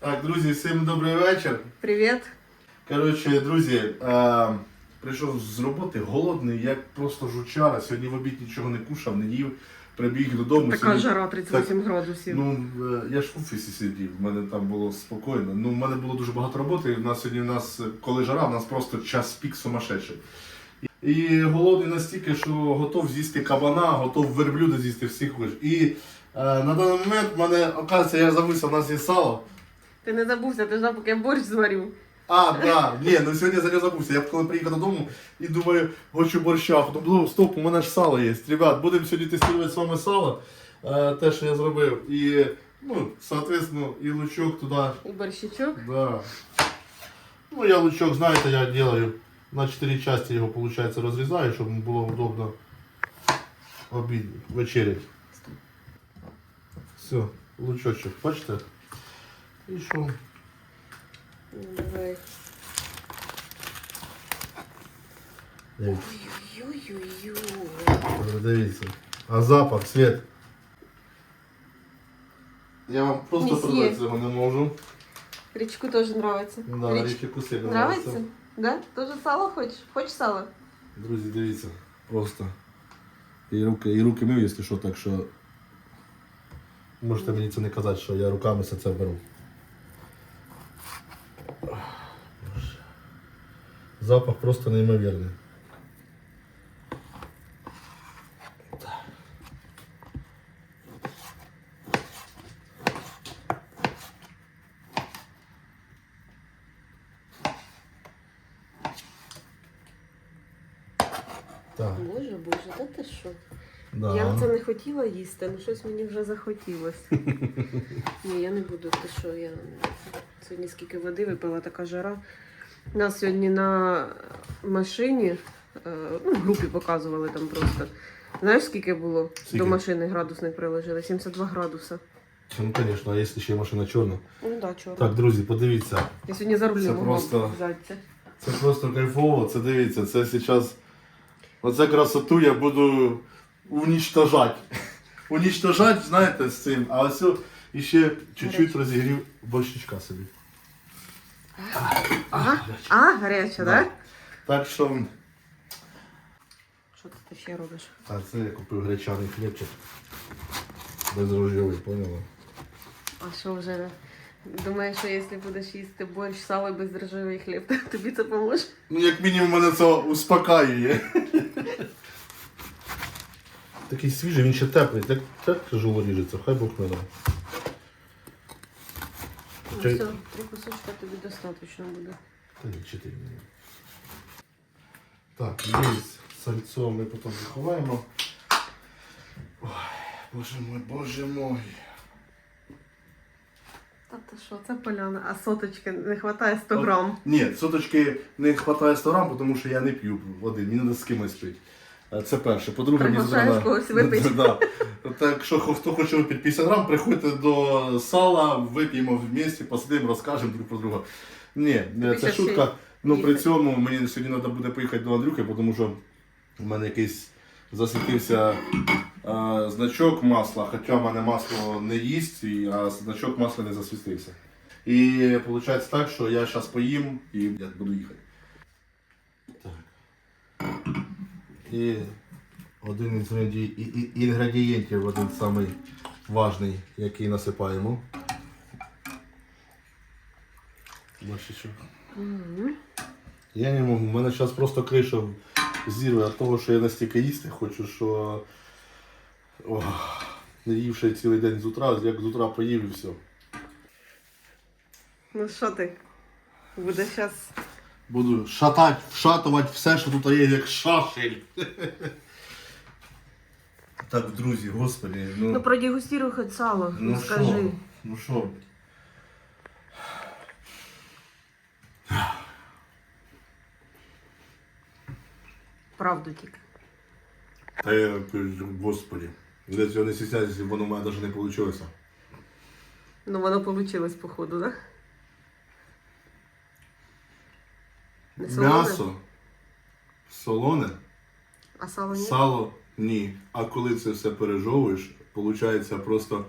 Так, друзі, всім добрий вечір. Привіт. Коротше, друзі, е, прийшов з роботи голодний, як просто жучара. Сьогодні в обід нічого не кушав, не їв. Прибіг додому. Така сьогодні- жара 38 градусів. Ну, е, я ж в офісі сидів, в мене там було спокійно. Ну, в мене було дуже багато роботи. У нас сьогодні, у нас, е, коли жара, у нас просто час пік сумасшедший. І голодний настільки, що готов з'їсти кабана, готов верблюда з'їсти всіх хоч. І е, на даний момент в мене, оказується, я забувся, у нас є сало. Ти не забувся, ти ждав, поки я борщ зварю. А, да, ні, ну сьогодні я за нього забувся. Я коли приїхав додому і думаю, хочу борща, а потім думаю, стоп, у мене ж сало є. Ребят, будемо сьогодні тестувати з вами сало, е, те, що я зробив. І, ну, соответственно, і лучок туди. І борщичок. Да. Ну, я лучок, знаєте, я делаю на 4 части його, виходить, розрізаю, щоб було удобно обід вечерять. Все, лучочок, бачите? І що? Давай. Дивіться. Ой-ой-ой. Дивіться. А запах, світ. Я вам просто Месьє. продати цього не можу. Річку теж нравиться. Да, Річ- річки куси Нравиться? Да? Тоже сало хочеш? Хочеш сало? Друзі, дивіться, просто. І руки, і руки мив, якщо що, так що. Можете мені це не казати, що я руками все це беру. Запах просто неймовірний. Так, Боже, боже, та ти що? да. Я це не хотіла їсти, але щось мені вже захотілося. Ні, я не буду, ти що, я сьогодні скільки води випила, така жара. Нас сьогодні на машині, е, ну, в групі показували там просто. Знаєш, скільки було? Скільки? До машини градусник приложили, 72 градуса. Ну, звісно, а якщо ще машина чорна. Ну так, чорно. Так, друзі, подивіться. Я сьогодні за могла просто- взятися. Це просто кайфово, це дивіться, це зараз. Оце красоту я буду уничтожати. уничтожати, знаєте, з цим. А ось ще чуть-чуть розігрів борщичка собі. Ага. гаряче. А, гаряча, Да. так? Так що, Що ти ще робиш? а це я купив гречаний хлібчик. Бездрожжєвий, поняла? А що вже? Думаєш, що якщо будеш їсти борщ, сало і бездрожжевий хліб, то тобі це поможе? Ну, як мінімум, мене це успокаює. Такий свіжий, він ще теплий, так, так тяжело ріжеться, хай Бог не дає. Все, три кусочка тобі достатньо буде. Та ні, чотири. Так, є сальцо ми потім заховаємо. Ой, боже мой, боже мой. Та ти що, це поляна, а соточки не вистачає 100 грам. Ні, соточки не вистачає 100 грам, тому що я не п'ю води, мені треба з кимось пити. Е, Це перше. По-друге, мені Приглашаєш когось випити. Да. Так що хто хоче випити 50 грам, приходьте до сала, вип'ємо в місті, посидимо, розкажемо друг про друга. Ні, е, Тобі це шутка. Ну при цьому мені сьогодні треба буде поїхати до Андрюхи, тому що в мене якийсь засвітився е, значок масла, хоча в мене масло не їсть, а значок масла не засвітився. І виходить так, що я зараз поїм і я буду їхати. Так. І один із інгредієнтів, один самий важний, який насипаємо. Борщичок. Мгм. Я не можу, у мене зараз просто криша зірве від того, що я настільки їсти хочу, що ох, не ївши цілий день з утра, як з утра поїв і все. Ну що ти? Будеш зараз. Буду шатати, вшатувати все, що тут є, як шашель. Так, друзі, господи, ну, Ну продегустируй хоч сало, ну ну, що, скажи. ну що. Правду тільки. Та я, господи, я цього не стісняюся, воно в мене навіть не вийшло. Ну воно вийшло, походу, так? Да? Не солоне? М'ясо солоне. А сало ні? Сало ні. А коли це все пережовуєш, виходить просто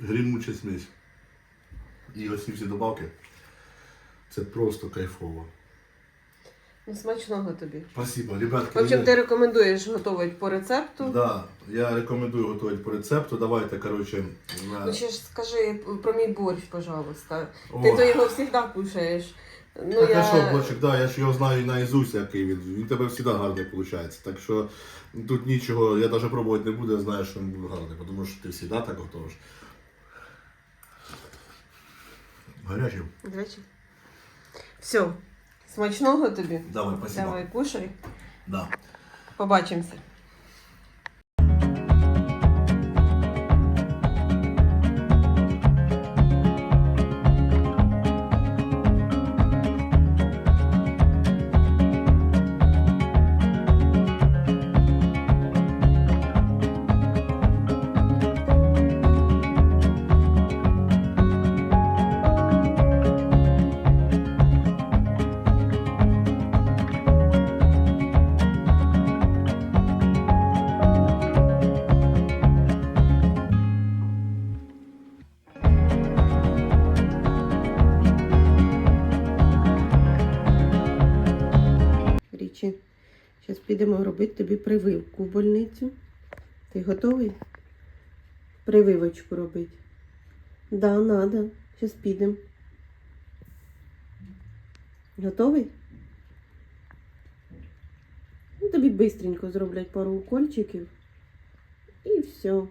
грімуча смесь. і ось ці всі добавки. Це просто кайфово. Ну, смачного тобі. Спасибо, ребятки. В общем, ти рекомендуєш готувати по рецепту. Да, я рекомендую готувати по рецепту. Давайте, коротше. на- Ну ще ж скажи про мій борщ, пожалуйста. О. Ти то його завжди кушаєш. Ну, так, я... що, Борчик, да, я ж його знаю наизусть, який він. Він тебе завжди гарний виходить. Так що тут нічого, я навіть пробувати не буду, я знаю, що він буде гарний, тому що ти завжди так готовиш. Гарячий. Речі. Все. Смачного тобі. Давай, спасибо. Давай, кушай. Да. Побачимося. Річі, зараз підемо робити тобі прививку в больницю. Ти готовий? Прививочку робити. Да, надо. Зараз підемо. Готовий? Ну, тобі бистренько зроблять пару укольчиків. І все.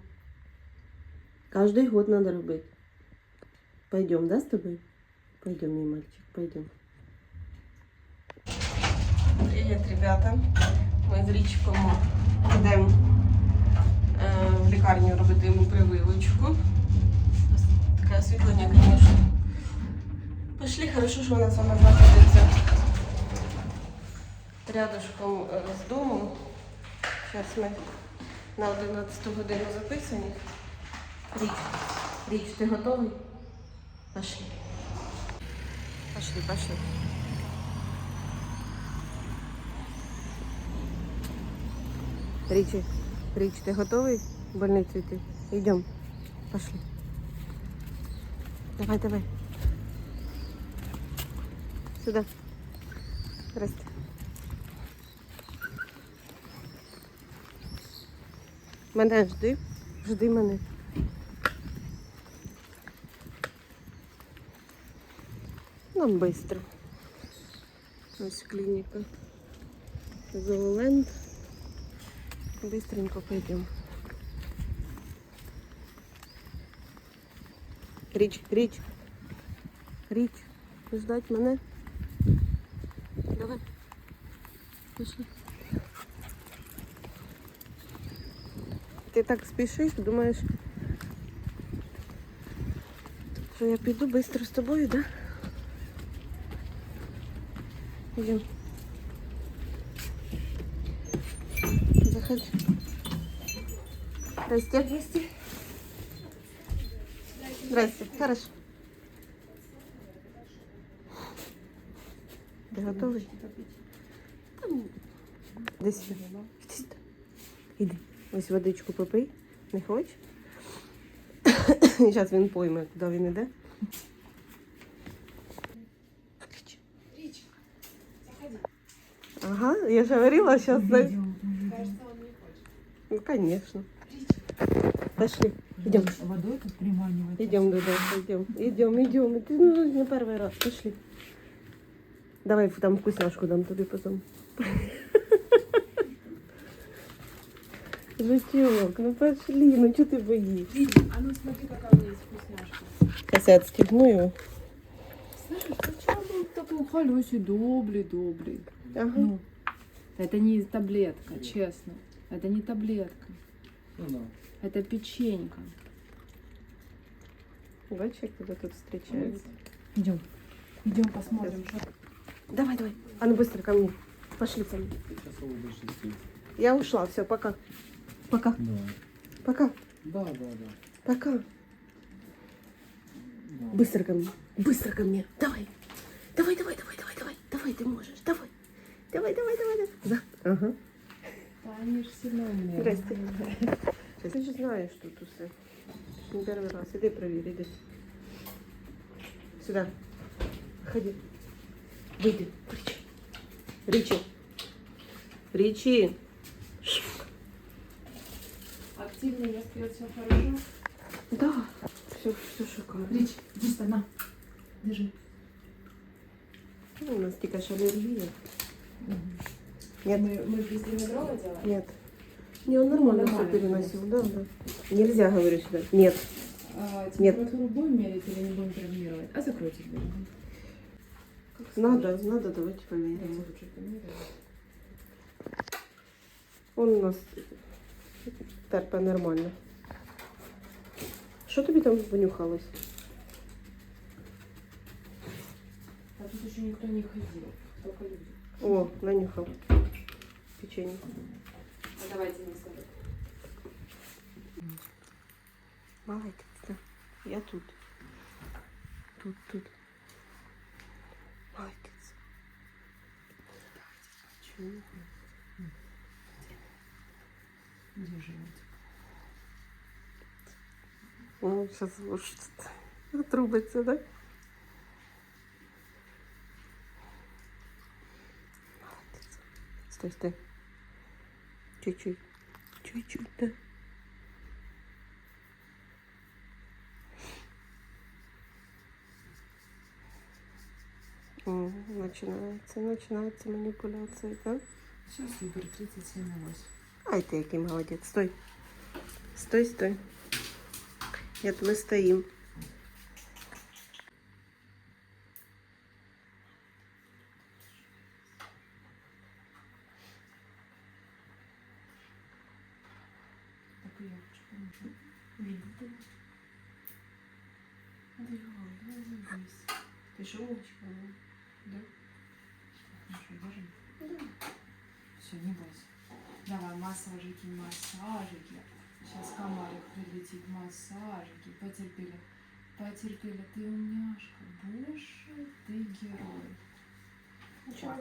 Каждый год надо робити. Пойдем, да, с тобой? Пойдем, мой мальчик, пойдем. Привіт, ребята. Ми з річком йдемо е, в лікарню робити йому прививочку. Таке освітлення, звісно. Пішли, хорошо, що вона саме знаходиться рядышком з дому. Зараз ми на 11 годину записані. Річ, Річ, ти готовий? Пошли. Пошли, пошли. Ричи, Рич, ты готовый в больницу идти? Идем. Пошли. Давай, давай. Сюда. Здрасте. Мене жди. Жди мене. Нам быстро. Ось клініка. Зооленд. Быстренько пойдем. Річ, річ. Річ. Ждать мене. Давай. Пішли. Ти так спішиш, думаєш, що я піду швидко з тобою, да? Йдем. Заходи. Здрасте. Здрасте. Здрасте. Хорошо. Ти готовий? Там. Іди сюди. Іди сюди. Іди. Ось водичку попий. Не хочеш? Зараз він пойме, куди він іде. Ага, я же говорила, сейчас... Ну, конечно. Пошли. Идем. Водой тут приманивать. Идем, Дуда, идем. Идем, идем. Ты ну, не первый раз. Пошли. Давай там вкусняшку дам тобі потом. Житек, ну пошли, ну что ты боишь? А ну смотри, какая у меня есть вкусняшка. Сейчас я отстегну его. Слышишь, почему он такой холёсий, добрый, добрый? Ага. Ну, это не таблетка, честно. Это не таблетка. Это печенька. Як тебе тут встречают. Идем. Идем посмотрим, Давай, давай. А ну быстро ко мне. Пошли со мной. Я ушла, все, пока. Пока. Да, Пока. да, да, да. Пока. да. Быстро ко мне. Быстро ко мне. Давай. Давай, давай, давай, давай, давай. Давай, ты можешь. Давай. Давай, давай, давай, давай. За. Ага. они же сильно умные. Здрасте. Ти ж знаєш тут усе. Не перший раз. Іди провір, іди. Сюда. Ходи. Выйди. Ричи. Ричи. Ричи. Активно я спел, все хорошо. Да. Все, все шикарно. Рич, иди сюда, на. Держи. Ну, у нас тільки ж алергія. Нет. Мы, мы без димедрова делаем? Нет. Не, он нормально, Нормально все переносил, да, да. Нельзя, говорю сюда. Нет. А, Нет. температуру будем мерить или не будем травмировать? А закройте дверь. Надо, надо, давайте померяем. Он у нас терпе нормально. Що тобі там понюхалось? А тут еще никто не ходил, только люди. О, нанюхав. Печенье. А давайте не садок. Молодець, да. Я тут. Тут, тут. Молодець. Чому? Где живете? О, зараз ложиться. Отрубиться, да? Молодець. Стой, стой. Чуть-чуть. Чуть-чуть, да. О, начинается, начинается манипуляция, да? Все, супер, 37 на 8. Ай, ты який молодец. Стой. Стой, стой. Нет, мы стоим. кнопочку видите? Ты шелочка, да? Ну что, держим? Да. Все, не бойся. Давай, массажики, массажики. Сейчас комарик прилетит, массажики. Потерпели. Потерпели. Ты умняшка. Больше ты герой.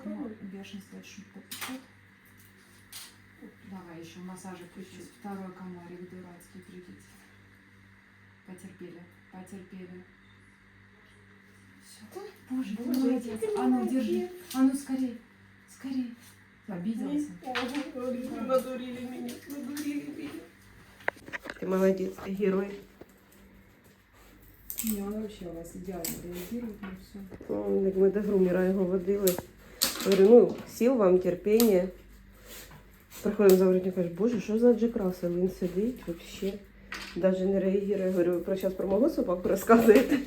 Ну, бешенство чуть-чуть попадет. Давай еще массажик чуть-чуть. Второй комарик дурацкий прилетит. Потерпели, потерпели. Все. Боже, Боже, молодец. ты А ну, держи. А ну, скорей. Скорей. Обиделся. Надурили меня, надурили меня. Ты молодец, ты герой. Не, он вообще у вас идеально реагирует на все. Ну, Як ми до грумера його водили. Говорю, ну, сил вам, терпіння. Приходимо за воротник, каже, боже, що за Джек Рассел? Він сидить вообще. Навіть не реагує. Говорю, про зараз про мого собаку розказуєте.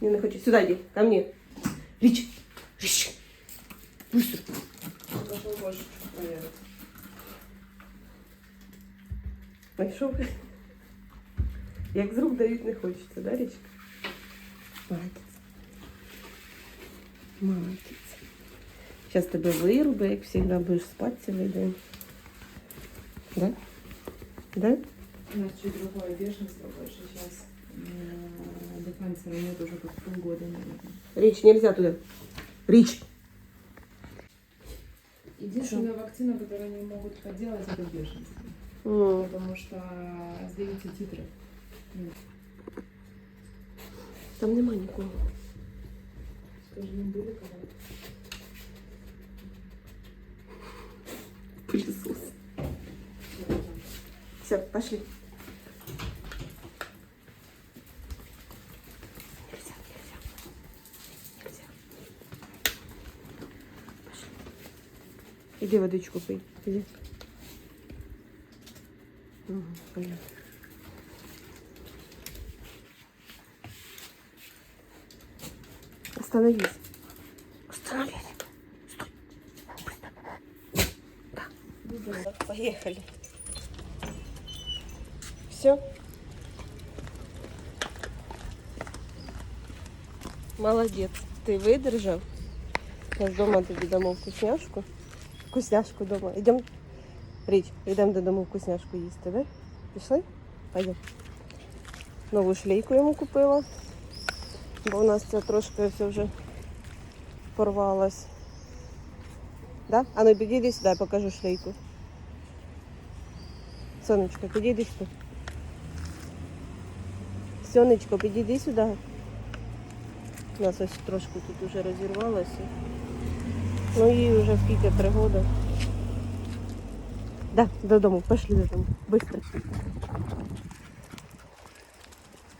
Я не хочу. Сюди йди, ко мне. Річ, річ. Пошел. Знайшов? Як з рук дають, не хочеться, да, Річка? Молодець. Молодець. Зараз тебе вируби, як завжди, будеш спати цілий день. Да? Да? У нас чуть другое бешенство больше сейчас. Дефенсера нет уже как полгода, наверное. Річ, нельзя туди. Річ. Единственная вакцина, которую они могут поделать, это бешенство. М, Потому что сдаются титры. Там нема нікого. Скажи, не были когда? Пылесос. Все, пошли. Иди водичку пей. Иди. Угу. Остановись. Поехали. Все. Молодец. Ты выдержал. Сейчас дома тобі дамо вкусняшку. Вкусняшку дома. Идем. Річ, йдемо додому вкусняшку їсти, да? Пішли? Пойдем. Нову шлейку йому купила. Бо у нас це трошки все вже порвалось. Да? А ну підійди сюди, я покажу шлейку. Сонечко, підійди сюди. Сонечко, підійди сюди. У нас ось трошки тут уже розірвалося. Ну їй вже скільки пригода. Да, додому, пішли додому. Быстро.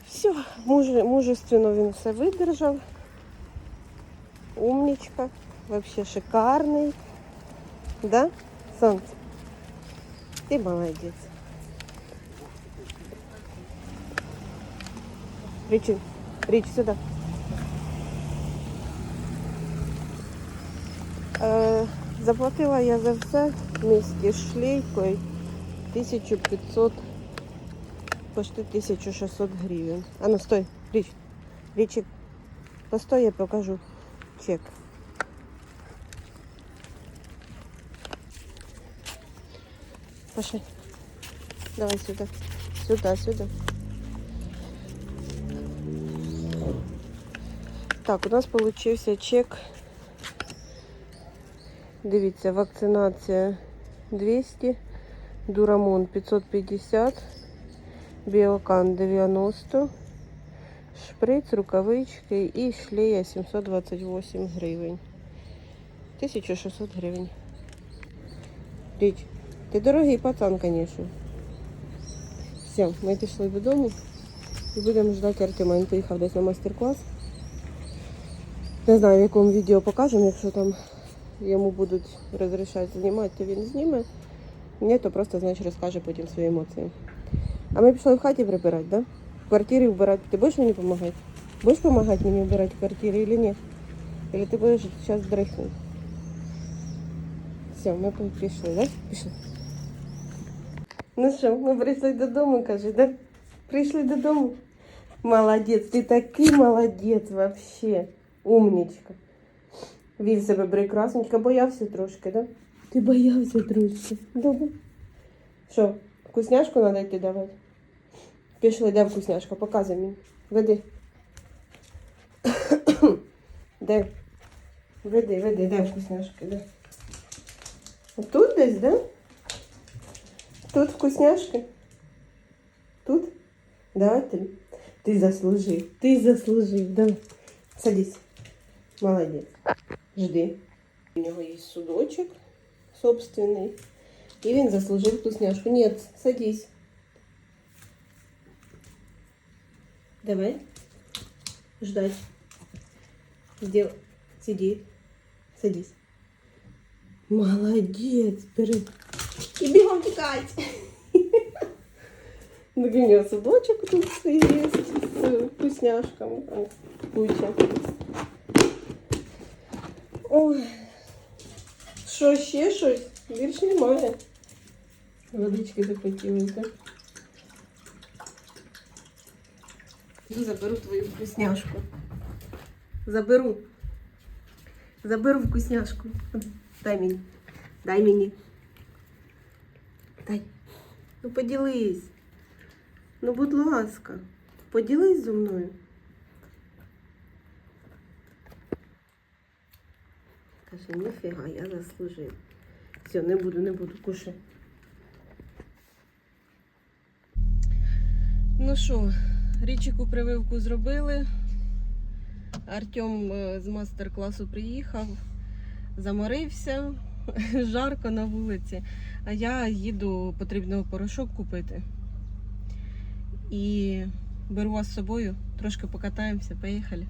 Все, муже, мужественно він все видержав. Умничка. Вообще шикарний. Да, Сонце? Ти молодець. Річі, річ сюди. Е, заплатила я за все вместе з шлейкою 1500, почти 1600 гривень. А ну стой, річ, річик, постой, я покажу чек. Пошли. Давай сюда. Сюда, сюда. Так, у нас получився чек. Дивіться, вакцинація 200, Дурамон 550, Біокан 90, шприц, рукавички і шлея 728 гривень. 1600 гривень. Річ, ти дорогий пацан, звісно. Все, ми пішли додому і будемо ждати Артема. Він поїхав десь на майстер-клас. Не знаю, в якому відео покажемо, якщо там йому будуть розрішати знімати, то він зніме. Ні, то просто, значить, розкаже потім свої емоції. А ми пішли в хаті прибирати, да? В квартирі вбирати. Ти будеш мені допомагати? Будеш допомагати мені вбирати в квартирі чи ні? Или ти будеш зараз дрихнути? Все, ми пішли, да? Пішли. Ну що, ми прийшли додому, каже, да? Прийшли додому. Молодець, ти такий молодець вообще. Умничка. Вів себе прекрасненько, боявся трошки, да? Ти боявся трошки. Добре. Що, вкусняшку треба йти давати? Пішли, де вкусняшка? Показуй мені. Веди. де? Веди, веди, де вкусняшка, де? Тут десь, да? Тут вкусняшки? Тут? Давай ты. Ты заслужив. Ты заслужив. Давай. Садись. Молодец. Жди. У нього є судочок собственний. І він заслужив вкусняшку. Нет, садись. Давай. Ждать. Сделай. Сиди. Садись. Молодец. Бери. І бігом тікать. Ну, у нього судочок тут є з вкусняшками. Там куча. Ой. Що ще щось? Більше немає. Водички захотілося. Заберу твою вкусняшку. Заберу. Заберу вкусняшку. Дай мені. Дай мені. Дай. Ну поділись. Ну, будь ласка, поділись зі мною. Каже, ніфіга, я заслужив. Все, не буду, не буду, кушай. Ну що, річику прививку зробили. Артем е, з мастер-класу приїхав, заморився, жарко на вулиці. А я їду, потрібно порошок купити. І беру вас з собою, трошки покатаємося, поїхали.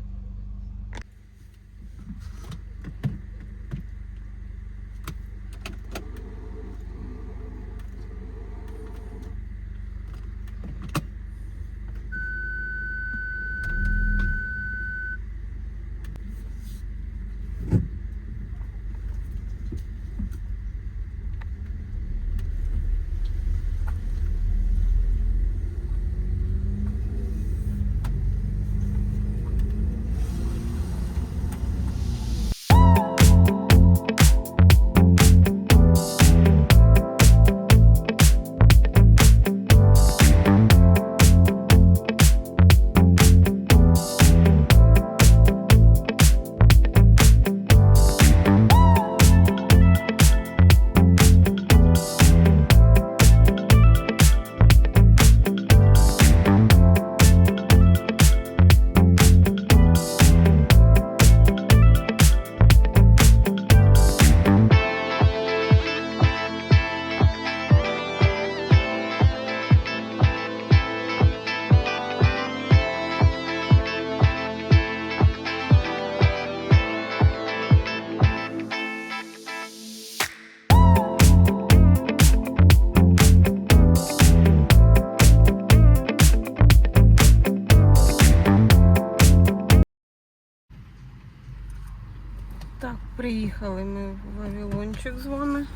Приїхали ми в Вавилончик з вами.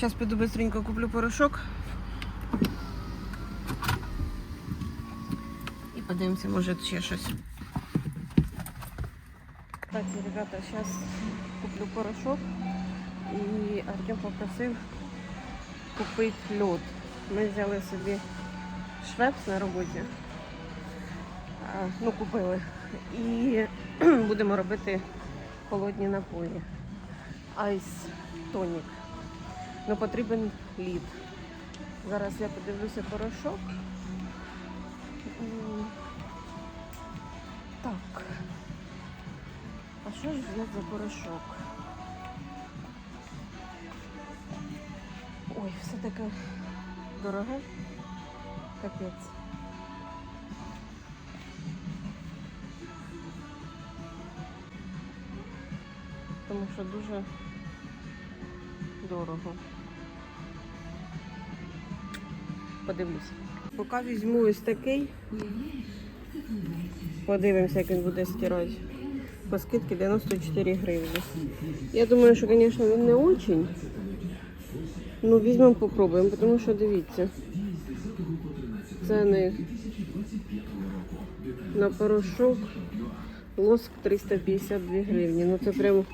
Зараз піду быстренько куплю порошок. І подивимося, може ще щось. Так, ребята, зараз куплю порошок. І Артем попросив купити льод. Ми взяли собі швепс на роботі. Ну, купили. І будемо робити холодні напої. Айс тонік. Ну, потрібен лід. Зараз я подивлюся порошок. Так. А що ж взяти за порошок? Ой, все таке дороге. Капець. Тому що дуже дорого. Подивлюся. Поки візьму ось такий. Подивимося, як він буде стирати. По скидці 94 гривні. Я думаю, що, звісно, він не очень. Ну, візьмемо, попробуємо, тому що дивіться. Ціни на порошок. Лоск 352 гривні. Ну це прям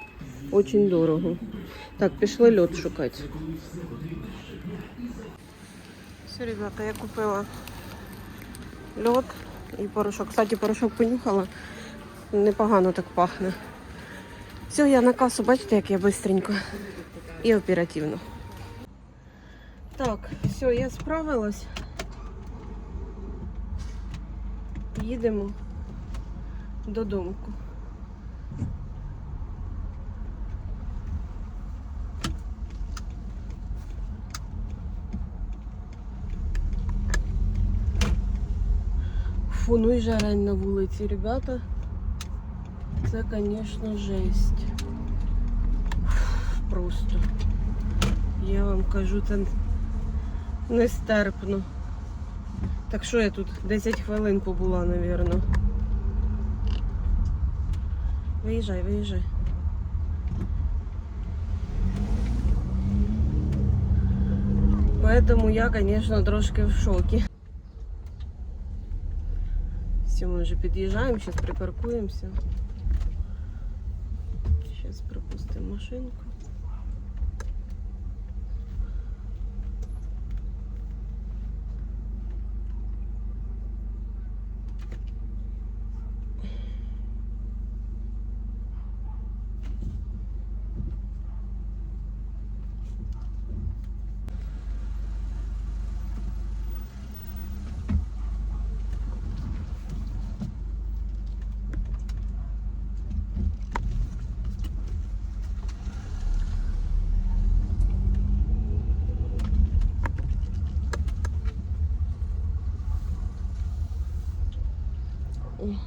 очень дорого. Так, пішли льод шукати. Все, ребята, я купила льод і порошок. Кстати, порошок понюхала. Непогано так пахне. Все, я на касу, бачите, як я швидко і оперативно. Так, все, я справилась. Їдемо додому. Фу, ну і жарень на вулиці, ребята. Це, звісно, жесть. Просто. Я вам кажу, це нестерпно. Так що я тут 10 хвилин побула, напевно. Виїжджай, виїжджай. Поэтому я, конечно, трошки в шокі. Все, ми вже під'їжджаємо, зараз припаркуємося. Зараз пропустимо машинку.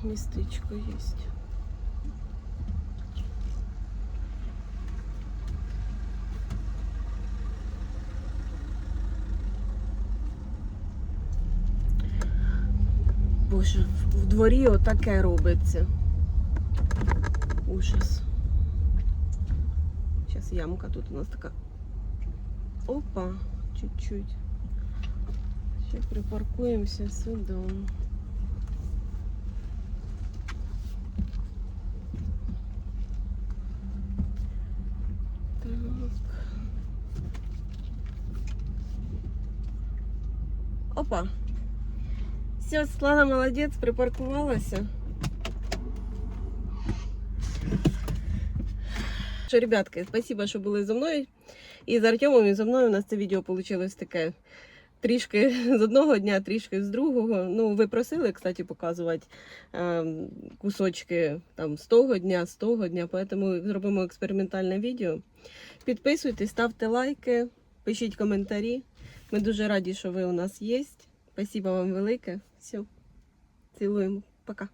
Местечко есть. Боже, в дворі отаке робиться. Ужас. Зараз ямка тут у нас така. Опа, чуть-чуть. Ще припаркуємося сюди. Опа. Все, Слава молодець, припаркувалася. Що, ребятки, спасибо, що були зі мною. І з Артемом, і зі мною у нас це відео вийшло таке трішки з одного дня, трішки з другого. Ну, ви просили, кстати, показувати кусочки там з того дня, з того дня, тому зробимо експериментальне відео. Підписуйтесь, ставте лайки, пишіть коментарі. Ми дуже раді, що ви у нас є. Спасибо вам велике. Все. Цілуємо. Пока.